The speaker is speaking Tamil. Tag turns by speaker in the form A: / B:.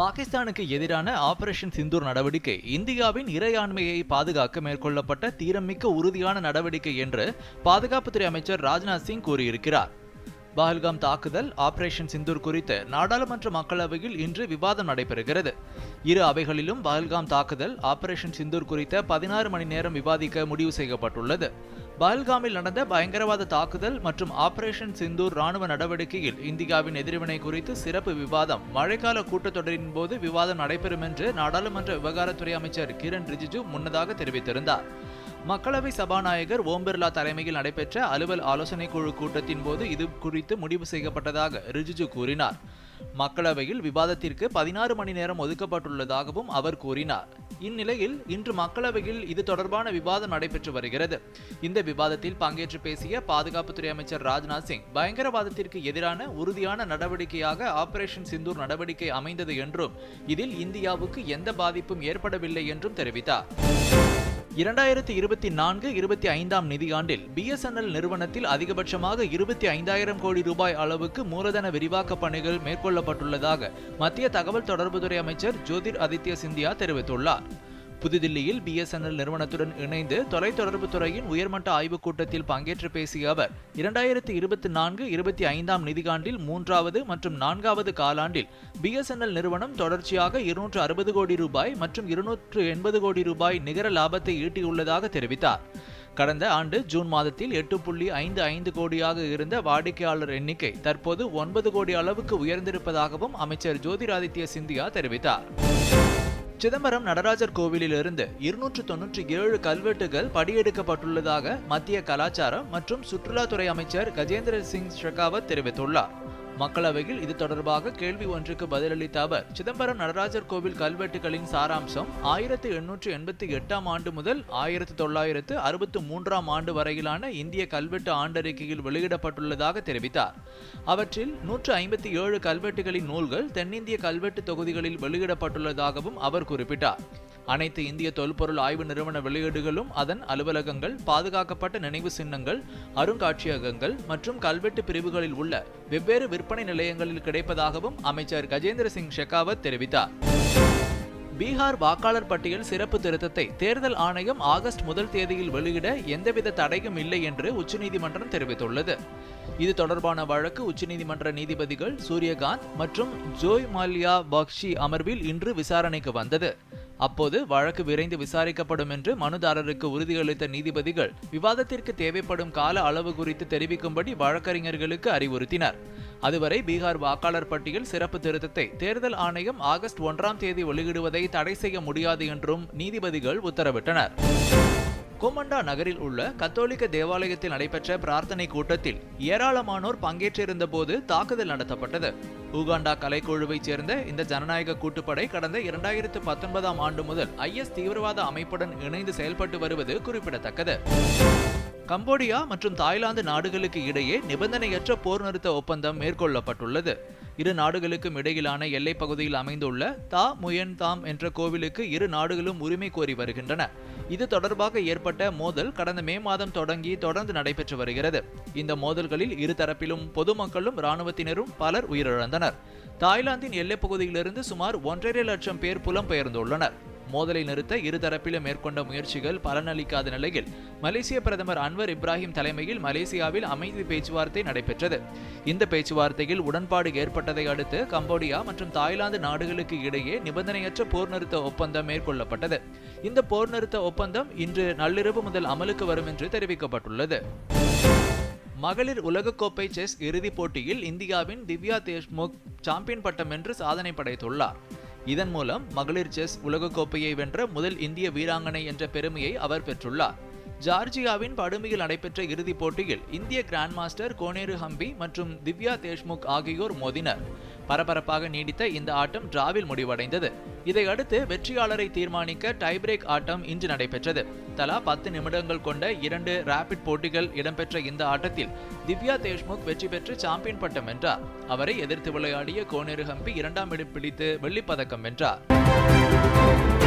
A: பாகிஸ்தானுக்கு எதிரான ஆபரேஷன் சிந்தூர் நடவடிக்கை இந்தியாவின் இறையாண்மையை பாதுகாக்க மேற்கொள்ளப்பட்ட தீரமிக்க உறுதியான நடவடிக்கை என்று பாதுகாப்புத்துறை அமைச்சர் ராஜ்நாத் சிங் கூறியிருக்கிறார் பஹல்காம் தாக்குதல் ஆபரேஷன் சிந்தூர் குறித்து நாடாளுமன்ற மக்களவையில் இன்று விவாதம் நடைபெறுகிறது இரு அவைகளிலும் பஹல்காம் தாக்குதல் ஆபரேஷன் சிந்தூர் குறித்த பதினாறு மணி நேரம் விவாதிக்க முடிவு செய்யப்பட்டுள்ளது பஹல்காமில் நடந்த பயங்கரவாத தாக்குதல் மற்றும் ஆபரேஷன் சிந்தூர் ராணுவ நடவடிக்கையில் இந்தியாவின் எதிர்வினை குறித்து சிறப்பு விவாதம் மழைக்கால கூட்டத்தொடரின் போது விவாதம் நடைபெறும் என்று நாடாளுமன்ற விவகாரத்துறை அமைச்சர் கிரண் ரிஜிஜு முன்னதாக தெரிவித்திருந்தார் மக்களவை சபாநாயகர் ஓம் பிர்லா தலைமையில் நடைபெற்ற அலுவல் ஆலோசனை குழு கூட்டத்தின் போது இது குறித்து முடிவு செய்யப்பட்டதாக ரிஜிஜு கூறினார் மக்களவையில் விவாதத்திற்கு பதினாறு மணி நேரம் ஒதுக்கப்பட்டுள்ளதாகவும் அவர் கூறினார் இந்நிலையில் இன்று மக்களவையில் இது தொடர்பான விவாதம் நடைபெற்று வருகிறது இந்த விவாதத்தில் பங்கேற்று பேசிய பாதுகாப்புத்துறை அமைச்சர் ராஜ்நாத் சிங் பயங்கரவாதத்திற்கு எதிரான உறுதியான நடவடிக்கையாக ஆபரேஷன் சிந்தூர் நடவடிக்கை அமைந்தது என்றும் இதில் இந்தியாவுக்கு எந்த பாதிப்பும் ஏற்படவில்லை என்றும் தெரிவித்தார் இரண்டாயிரத்தி இருபத்தி நான்கு இருபத்தி ஐந்தாம் நிதியாண்டில் பிஎஸ்என்எல் நிறுவனத்தில் அதிகபட்சமாக இருபத்தி ஐந்தாயிரம் கோடி ரூபாய் அளவுக்கு மூலதன விரிவாக்க பணிகள் மேற்கொள்ளப்பட்டுள்ளதாக மத்திய தகவல் தொடர்புத்துறை அமைச்சர் ஜோதிர் ஆதித்ய சிந்தியா தெரிவித்துள்ளார் புதுதில்லியில் பிஎஸ்என்எல் நிறுவனத்துடன் இணைந்து தொலைத்தொடர்பு துறையின் உயர்மட்ட ஆய்வுக் கூட்டத்தில் பங்கேற்று பேசிய அவர் இரண்டாயிரத்தி இருபத்தி நான்கு இருபத்தி ஐந்தாம் நிதிகாண்டில் மூன்றாவது மற்றும் நான்காவது காலாண்டில் பிஎஸ்என்எல் நிறுவனம் தொடர்ச்சியாக இருநூற்று அறுபது கோடி ரூபாய் மற்றும் இருநூற்று எண்பது கோடி ரூபாய் நிகர லாபத்தை ஈட்டியுள்ளதாக தெரிவித்தார் கடந்த ஆண்டு ஜூன் மாதத்தில் எட்டு புள்ளி ஐந்து ஐந்து கோடியாக இருந்த வாடிக்கையாளர் எண்ணிக்கை தற்போது ஒன்பது கோடி அளவுக்கு உயர்ந்திருப்பதாகவும் அமைச்சர் ஜோதிராதித்ய சிந்தியா தெரிவித்தார் சிதம்பரம் நடராஜர் கோவிலிலிருந்து இருநூற்று தொன்னூற்றி ஏழு கல்வெட்டுகள் படியெடுக்கப்பட்டுள்ளதாக மத்திய கலாச்சாரம் மற்றும் சுற்றுலாத்துறை அமைச்சர் கஜேந்திர சிங் ஷெகாவத் தெரிவித்துள்ளார் மக்களவையில் இது தொடர்பாக கேள்வி ஒன்றுக்கு பதிலளித்த அவர் சிதம்பரம் நடராஜர் கோவில் கல்வெட்டுகளின் சாராம்சம் ஆயிரத்தி எண்ணூற்று எண்பத்தி எட்டாம் ஆண்டு முதல் ஆயிரத்தி தொள்ளாயிரத்து அறுபத்தி மூன்றாம் ஆண்டு வரையிலான இந்திய கல்வெட்டு ஆண்டறிக்கையில் வெளியிடப்பட்டுள்ளதாக தெரிவித்தார் அவற்றில் நூற்று ஐம்பத்தி ஏழு கல்வெட்டுகளின் நூல்கள் தென்னிந்திய கல்வெட்டு தொகுதிகளில் வெளியிடப்பட்டுள்ளதாகவும் அவர் குறிப்பிட்டார் அனைத்து இந்திய தொல்பொருள் ஆய்வு நிறுவன வெளியீடுகளும் அதன் அலுவலகங்கள் பாதுகாக்கப்பட்ட நினைவு சின்னங்கள் அருங்காட்சியகங்கள் மற்றும் கல்வெட்டு பிரிவுகளில் உள்ள வெவ்வேறு விற்பனை நிலையங்களில் கிடைப்பதாகவும் அமைச்சர் கஜேந்திர சிங் ஷெகாவத் தெரிவித்தார் பீகார் வாக்காளர் பட்டியல் சிறப்பு திருத்தத்தை தேர்தல் ஆணையம் ஆகஸ்ட் முதல் தேதியில் வெளியிட எந்தவித தடையும் இல்லை என்று உச்சநீதிமன்றம் தெரிவித்துள்ளது இது தொடர்பான வழக்கு உச்சநீதிமன்ற நீதிபதிகள் சூரியகாந்த் மற்றும் ஜோய் மல்யா பக்ஷி அமர்வில் இன்று விசாரணைக்கு வந்தது அப்போது வழக்கு விரைந்து விசாரிக்கப்படும் என்று மனுதாரருக்கு உறுதியளித்த நீதிபதிகள் விவாதத்திற்கு தேவைப்படும் கால அளவு குறித்து தெரிவிக்கும்படி வழக்கறிஞர்களுக்கு அறிவுறுத்தினர் அதுவரை பீகார் வாக்காளர் பட்டியல் சிறப்பு திருத்தத்தை தேர்தல் ஆணையம் ஆகஸ்ட் ஒன்றாம் தேதி வெளியிடுவதை தடை செய்ய முடியாது என்றும் நீதிபதிகள் உத்தரவிட்டனர் கோமண்டா நகரில் உள்ள கத்தோலிக்க தேவாலயத்தில் நடைபெற்ற பிரார்த்தனை கூட்டத்தில் ஏராளமானோர் பங்கேற்றிருந்த போது தாக்குதல் நடத்தப்பட்டது உகாண்டா கலைக்குழுவைச் சேர்ந்த இந்த ஜனநாயக கூட்டுப்படை கடந்த இரண்டாயிரத்து பத்தொன்பதாம் ஆண்டு முதல் ஐஎஸ் தீவிரவாத அமைப்புடன் இணைந்து செயல்பட்டு வருவது குறிப்பிடத்தக்கது கம்போடியா மற்றும் தாய்லாந்து நாடுகளுக்கு இடையே நிபந்தனையற்ற போர் நிறுத்த ஒப்பந்தம் மேற்கொள்ளப்பட்டுள்ளது இரு நாடுகளுக்கும் இடையிலான எல்லைப் பகுதியில் அமைந்துள்ள தா முயன் தாம் என்ற கோவிலுக்கு இரு நாடுகளும் உரிமை கோரி வருகின்றன இது தொடர்பாக ஏற்பட்ட மோதல் கடந்த மே மாதம் தொடங்கி தொடர்ந்து நடைபெற்று வருகிறது இந்த மோதல்களில் இருதரப்பிலும் பொதுமக்களும் இராணுவத்தினரும் பலர் உயிரிழந்தனர் தாய்லாந்தின் எல்லைப்பகுதியிலிருந்து சுமார் ஒன்றரை லட்சம் பேர் புலம்பெயர்ந்துள்ளனர் மோதலை நிறுத்த இருதரப்பிலும் மேற்கொண்ட முயற்சிகள் பலனளிக்காத நிலையில் மலேசிய பிரதமர் அன்வர் இப்ராஹிம் தலைமையில் மலேசியாவில் அமைதி பேச்சுவார்த்தை நடைபெற்றது இந்த பேச்சுவார்த்தையில் உடன்பாடு ஏற்பட்டதை அடுத்து கம்போடியா மற்றும் தாய்லாந்து நாடுகளுக்கு இடையே நிபந்தனையற்ற போர் நிறுத்த ஒப்பந்தம் மேற்கொள்ளப்பட்டது இந்த போர் நிறுத்த ஒப்பந்தம் இன்று நள்ளிரவு முதல் அமலுக்கு வரும் என்று தெரிவிக்கப்பட்டுள்ளது மகளிர் உலகக்கோப்பை செஸ் இறுதிப் போட்டியில் இந்தியாவின் திவ்யா தேஷ்முக் சாம்பியன் பட்டம் என்று சாதனை படைத்துள்ளார் இதன் மூலம் மகளிர் செஸ் உலகக்கோப்பையை வென்ற முதல் இந்திய வீராங்கனை என்ற பெருமையை அவர் பெற்றுள்ளார் ஜார்ஜியாவின் படுமையில் நடைபெற்ற இறுதிப் போட்டியில் இந்திய கிராண்ட் மாஸ்டர் கோனேரு ஹம்பி மற்றும் திவ்யா தேஷ்முக் ஆகியோர் மோதினர் பரபரப்பாக நீடித்த இந்த ஆட்டம் டிராவில் முடிவடைந்தது இதையடுத்து வெற்றியாளரை தீர்மானிக்க டைபிரேக் ஆட்டம் இன்று நடைபெற்றது தலா பத்து நிமிடங்கள் கொண்ட இரண்டு ரேபிட் போட்டிகள் இடம்பெற்ற இந்த ஆட்டத்தில் திவ்யா தேஷ்முக் வெற்றி பெற்று சாம்பியன் பட்டம் வென்றார் அவரை எதிர்த்து விளையாடிய கோனேரு ஹம்பி இரண்டாம் இடம் பிடித்து வெள்ளிப்பதக்கம் வென்றார்